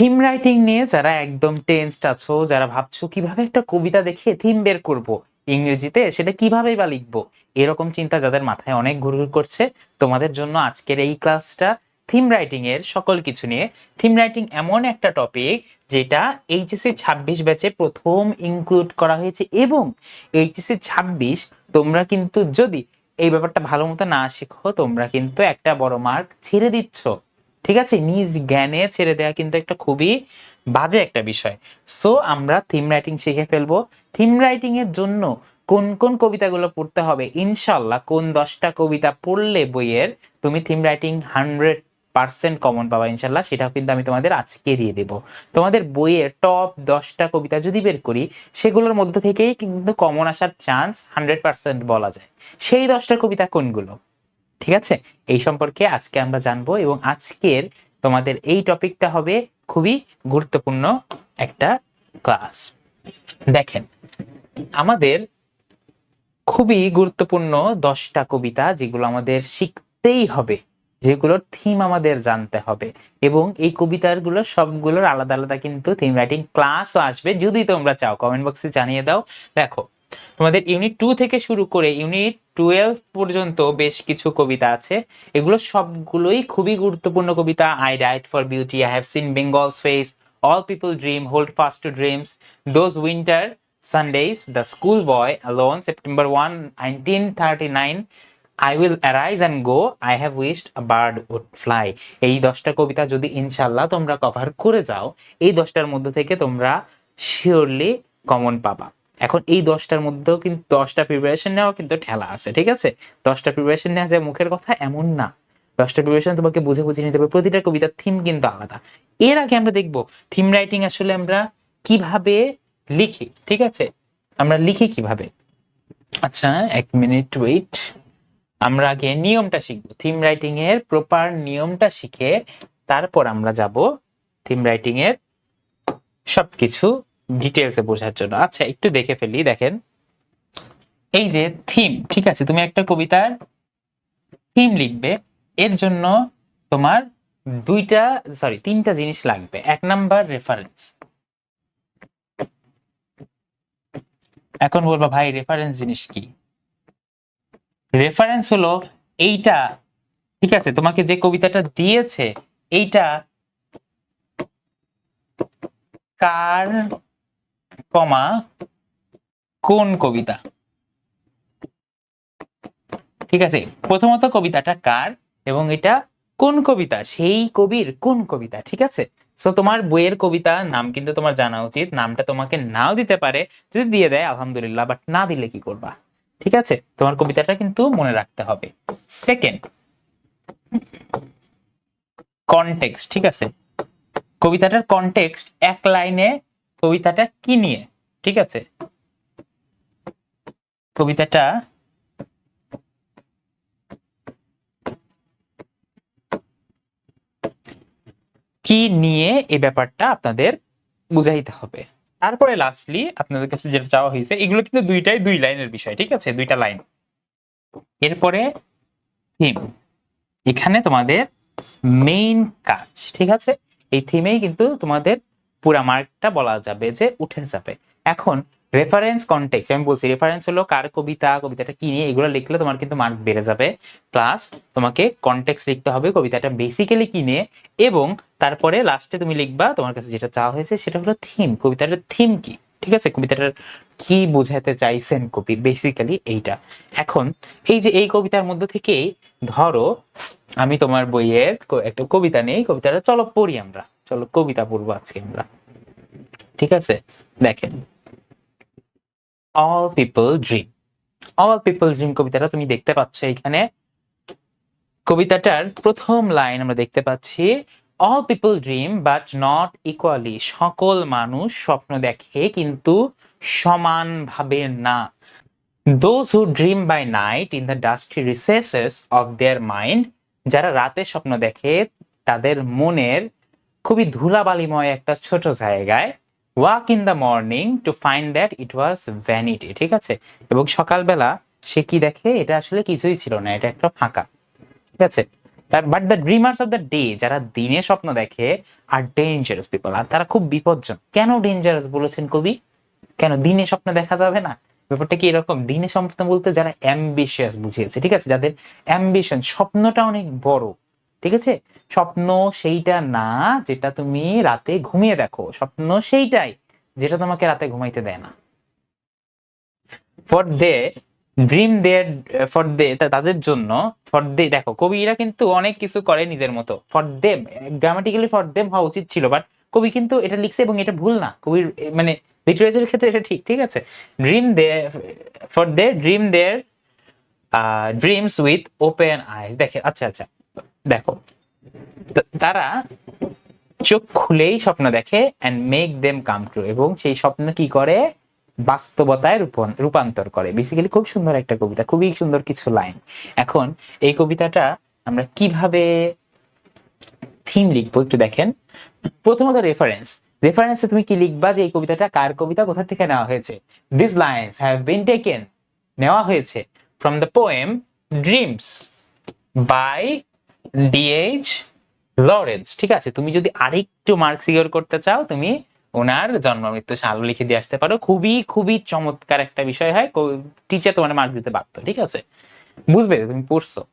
Theme writing নিয়ে যারা একদম টেন্সড আছো, যারা ভাবছ কীভাবে একটা কবিতা দেখে থিম বের করব ইংরেজিতে, সেটা কীভাবে বা লিখব, এরকম চিন্তা যাদের মাথায় অনেক ঘুরঘুর করছে, তোমাদের জন্য আজকের এই ক্লাসটা থিম রাইটিং এর সকল কিছু নিয়ে। থিম রাইটিং এমন একটা টপিক যেটা এইচএসসি ছাব্বিশ ব্যাচে প্রথম ইনক্লুড করা হয়েছে এবং এইচএসসি ছাব্বিশ তোমরা কিন্তু যদি এই ব্যাপারটা ভালো মতো না শেখো, তোমরা কিন্তু একটা বড় মার্ক ছেড়ে দিচ্ছ। ঠিক আছে? নিজ জ্ঞানে ছেড়ে দেওয়া কিন্তু একটা খুবই বাজে একটা বিষয়। সো আমরা থিম রাইটিং শিখে ফেলব। থিম রাইটিং এর জন্য কোন কোন কবিতাগুলো পড়তে হবে? ইনশাল্লাহ কোন দশটা কবিতা পড়লে বইয়ের তুমি theme writing hundred percent common পাবা ইনশাল্লাহ সেটাও কিন্তু আমি তোমাদের আজকে দিয়ে দেবো। তোমাদের বইয়ের টপ দশটা কবিতা যদি বের করি, সেগুলোর মধ্য থেকেই কিন্তু কমন আসার চান্স হান্ড্রেড পার্সেন্ট বলা যায়। সেই দশটা কবিতা কোনগুলো? ঠিক আছে? এই সম্পর্কে আজকে আমরা জানব এবং আজকের তোমাদের এই টপিকটা হবে খুবই গুরুত্বপূর্ণ একটা ক্লাস। দেখেন, আমাদের খুবই গুরুত্বপূর্ণ দশটা কবিতা যেগুলো আমাদের শিখতেই হবে যেগুলোর থিম আমাদের জানতে হবে এবং এই কবিতাগুলো সবগুলোর আলাদা আলাদা কিন্তু থিম রাইটিং ক্লাসও আসবে। যদি তোমরা চাও কমেন্ট বক্সে জানিয়ে দাও। দেখো, তোমাদের ইউনিট টু থেকে শুরু করে ইউনিট টুয়েলভ পর্যন্ত বেশ কিছু কবিতা আছে। এগুলো সবগুলোই খুবই গুরুত্বপূর্ণ কবিতা। I write for beauty I have seen Bengal's face all people dream hold fast to dreams those winter Sundays the school boy alone September one nineteen thirty nine I will arise and go I have wished a bird would fly এই দশটা কবিতা যদি ইনশাল্লাহ তোমরা cover করে যাও, এই দশটার মধ্যে থেকে তোমরা শিওরলি কমন পাবা। এখন এই দশটার মধ্যেও কিন্তু দশটা প্রিপারেশন নেওয়া কিন্তু ঠেলা আছে, ঠিক আছে? দশটা প্রিপারেশন নেওয়া যায় মুখের কথা এমন না। দশটা প্রিপারেশন তোমাকে বুঝে বুঝে নিতে হবে, প্রতিটা কবিতার থিম কিন্তু আলাদা। এর আগে আমরা দেখব থিম রাইটিং আসলে আমরা কীভাবে লিখি, ঠিক আছে? আমরা লিখি কীভাবে? আচ্ছা এক মিনিট ওয়েট আমরা আগে নিয়মটা শিখব। থিম রাইটিং এর প্রপার নিয়মটা শিখে তারপর আমরা যাব থিম রাইটিং এর সবকিছু ডিটেলসে বোঝার জন্য। আচ্ছা একটু দেখে ফেলি, দেখেন। এই যে থিম ঠিক আছে? তুমি একটা কবিতার থিম লিখবে। এর জন্য তোমার দুইটা সরি তিনটা জিনিস লাগবে। এক নাম্বার রেফারেন্স এখন বলবা, ভাই রেফারেন্স জিনিস কি? রেফারেন্স হলো এইটা, ঠিক আছে? তোমাকে যে কবিতাটা দিয়েছে, এইটা কার কমা কোন কবিতা? ঠিক আছে, প্রথমত কবিতাটা কার এবং এটা কোন কবিতা? সেই কবির কোন কবিতা? ঠিক আছে? সো তোমার বইয়ের কবিতা, নাম কিন্তু তোমার জানা উচিত। নামটা তোমাকে নাও দিতে পারে, যদি দিয়ে দেয়, আলহামদুলিল্লাহ বাট না দিলে কি করবা? ঠিক আছে? তোমার কবিতাটা কিন্তু মনে রাখতে হবে। সেকেন্ড কনটেক্সট ঠিক আছে? কবিতাটার কনটেক্সট এক লাইনে কবিতাটা কি নিয়ে? ঠিক আছে? কবিতাটা কি নিয়ে এই ব্যাপারটা আপনাদের বুঝাইতে হবে? তারপরে লাস্টলি আপনাদের কাছে যেটা চাওয়া হয়েছে, এগুলো কিন্তু দুইটাই দুই লাইনের বিষয়, ঠিক আছে? দুইটা লাইন। এরপরে থিম এখানে তোমাদের মেইন কাজ, ঠিক আছে? এই থিমেই কিন্তু তোমাদের পুরা মার্কটা বলা যাবে যে উঠে যাবে। এখন রেফারেন্স কন্টেক্স আমি বলছি রেফারেন্স হলো কার কবিতা, কবিতাটা কি নিয়ে, এগুলো লিখলে তোমার কিন্তু মার্ক বেড়ে যাবে। প্লাস তোমাকে কন্টেক্স লিখতে হবে কবিতাটা বেসিক্যালি কি নিয়ে এবং তারপরে লাস্টে তুমি লিখবা তোমার কাছে যেটা চাওয়া হয়েছে সেটা হলো থিম কবিতাটার থিম কি, ঠিক আছে? কবিতাটার কি বোঝাতে চাইছেন কবি বেসিক্যালি এইটা। এখন এই যে এই কবিতার মধ্যে থেকেই ধরো আমি তোমার বইয়ের একটা কবিতা নেই কবিতাটা চলো পড়ি আমরা। চলো কবিতা পড়ব আজকে আমরা। ঠিক আছে? দেখেন। All people dream all people dream কবিতাটা তুমি দেখতে পাচ্ছ এখানে। কবিতাটার প্রথম লাইন আমরা দেখতে পাচ্ছি all people dream but not equally সকল মানুষ স্বপ্ন দেখে, কিন্তু সমানভাবে না। Those who dream by night in the dusty recesses of their mind যারা রাতে স্বপ্ন দেখে, তাদের মনের খুবই ধুলাবালিময় একটা ছোট জায়গায় walk in the morning to find that it was vanity ঠিক আছে? এবং সকালবেলা সে কি দেখে? এটা আসলে কিছুই ছিল না, এটা একটা ফাঁকা, ঠিক আছে? But the dreamers of the day যারা দিনে স্বপ্ন দেখে আর ডেঞ্জারাস পিপল আর তারা খুব বিপজ্জনক কেন ডেঞ্জারাস বলেছেন কবি? কেন দিনে স্বপ্ন দেখা যাবে না? ব্যাপারটা কি এরকম? দিনে স্বপ্ন বলতে যারা অ্যাম্বিশিয়াস বুঝিয়েছে, ঠিক আছে? যাদের অ্যাম্বিশন স্বপ্নটা অনেক বড় ঠিক আছে? স্বপ্ন সেইটা না যেটা তুমি রাতে ঘুমিয়ে দেখো। স্বপ্ন সেইটাই যেটা তোমাকে রাতে ঘুমাইতে দেয় না। For they dream their for they তাদের জন্য ফর দে দেখো, কবিরা কিন্তু অনেক কিছু করে নিজের মতো। For them grammatically for them হওয়া উচিত ছিল বাট কবি কিন্তু এটা লিখছে এবং এটা ভুল না। কবির মানে লিটারেচারের ক্ষেত্রে এটা ঠিক ঠিক আছে? Dream they for they dream their dreams with open eyes দেখে আচ্ছা আচ্ছা। দেখো তারা চোখ খুলেই স্বপ্ন দেখে and make them come true এবং সেই স্বপ্ন কি করে? বাস্তবতায় রূপান্তর করে। বেসিক্যালি খুব সুন্দর একটা কবিতা, খুবই সুন্দর কিছু লাইন এখন এই কবিতাটা আমরা কীভাবে থিম লিখব একটু দেখেন। প্রথমত রেফারেন্স রেফারেন্সে তুমি কি লিখবা যে এই কবিতাটা কার কবিতা, কোথা থেকে নেওয়া হয়েছে? This lines have been taken নেওয়া হয়েছে from the poem dreams by D H Lawrence ঠিক আছে? তুমি যদি আরেকটু মার্ক সিকিউর করতে চাও, তুমি ওনার জন্ম মৃত্যু সাল লিখে দিয়ে আসতে পারো। খুবই খুবই চমৎকার একটা বিষয় হয়। টিচার তোমার মার্ক দিতে বাধ্য, ঠিক আছে? বুঝবে তুমি পড়ছো।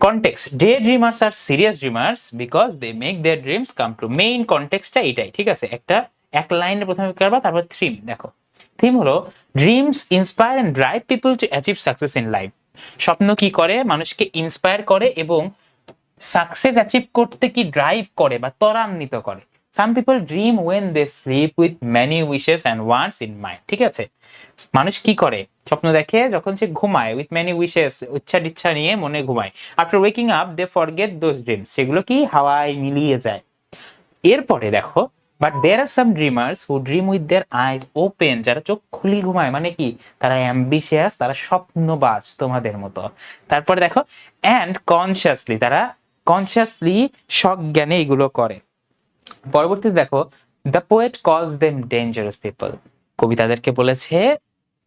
Context day dreamers are serious dreamers because they make their dreams come to main কনটেক্সটটা এটাই ঠিক আছে? একটা, এক লাইনে প্রথমে করবা, তারপর থিম দেখো। থিম হলো dreams inspire and drive people to achieve success in life স্বপ্ন কি করে? মানুষকে ইন্সপায়ার করে এবং সাকসেস অ্যাচিভ করতে কি ড্রাইভ করে বা ত্বরান্বিত করে? Some people dream when they sleep with many wishes and wants in mind ঠিক আছে? মানুষ কি করে? স্বপ্ন দেখে যখন সে ঘুমায় উইথ ম্যানি উইশেস ইচ্ছা ইচ্ছা নিয়ে মনে ঘুমায়। After waking up they forget those dreams সেগুলো কি? হাওয়ায় মিলিয়ে যায়। এরপরে দেখো but there are some dreamers who dream with their eyes open যারা চোখ খুলি ঘুমায় মানে কি? তারা অ্যাম্বিশিয়াস তারা স্বপ্নবাজ তোমাদের মতো। তারপরে দেখো অ্যান্ড কনসিয়াসলি তারা কনসিয়াসলি সজ্ঞানে এগুলো করে। পরবর্তীতে দেখো the poet calls them dangerous people কবি তাদেরকে বলেছে,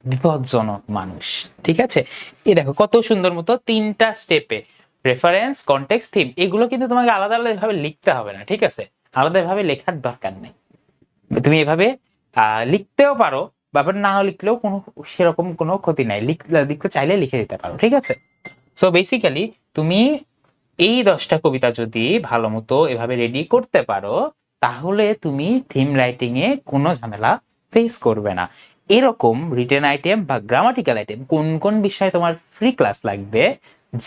বিপজ্জনক মানুষ। ঠিক আছে? এই দেখো, কত সুন্দর মতো তিনটা স্টেপে রেফারেন্স কন্টেক্সট থিম এগুলো কিন্তু তোমাকে আলাদা আলাদা ভাবে লিখতে হবে না, ঠিক আছে? আলাদাভাবে লেখার দরকার নেই। তুমি এভাবে লিখতেও পারো, ব্যাপার না লিখলেও কোনো, সেরকম কোনো ক্ষতি নাই। লিখ- লিখতে চাইলে লিখে দিতে পারো, ঠিক আছে? সো বেসিক্যালি তুমি এই দশটা কবিতা যদি ভালো মতো এভাবে রেডি করতে পারো, তাহলে তুমি থিম রাইটিং এ কোনো ঝামেলা ফেস করবে না। এরকম রিটেন আইটেম বা গ্রামাটিক্যাল আইটেম কোন কোন বিষয়ে তোমার ফ্রি ক্লাস লাগবে,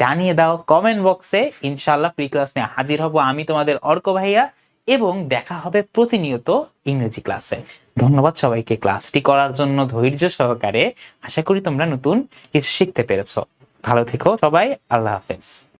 জানিয়ে দাও কমেন্ট বক্সে ইনশাল্লাহ ফ্রি ক্লাস নিয়ে হাজির হব আমি তোমাদের অর্ক ভাইয়া এবং দেখা হবে প্রতিনিয়ত ইংরেজি ক্লাসে ধন্যবাদ সবাইকে ক্লাসটি করার জন্য ধৈর্য সহকারে। আশা করি তোমরা নতুন কিছু শিখতে পেরেছ। ভালো থেকো সবাই, আল্লাহ হাফেজ।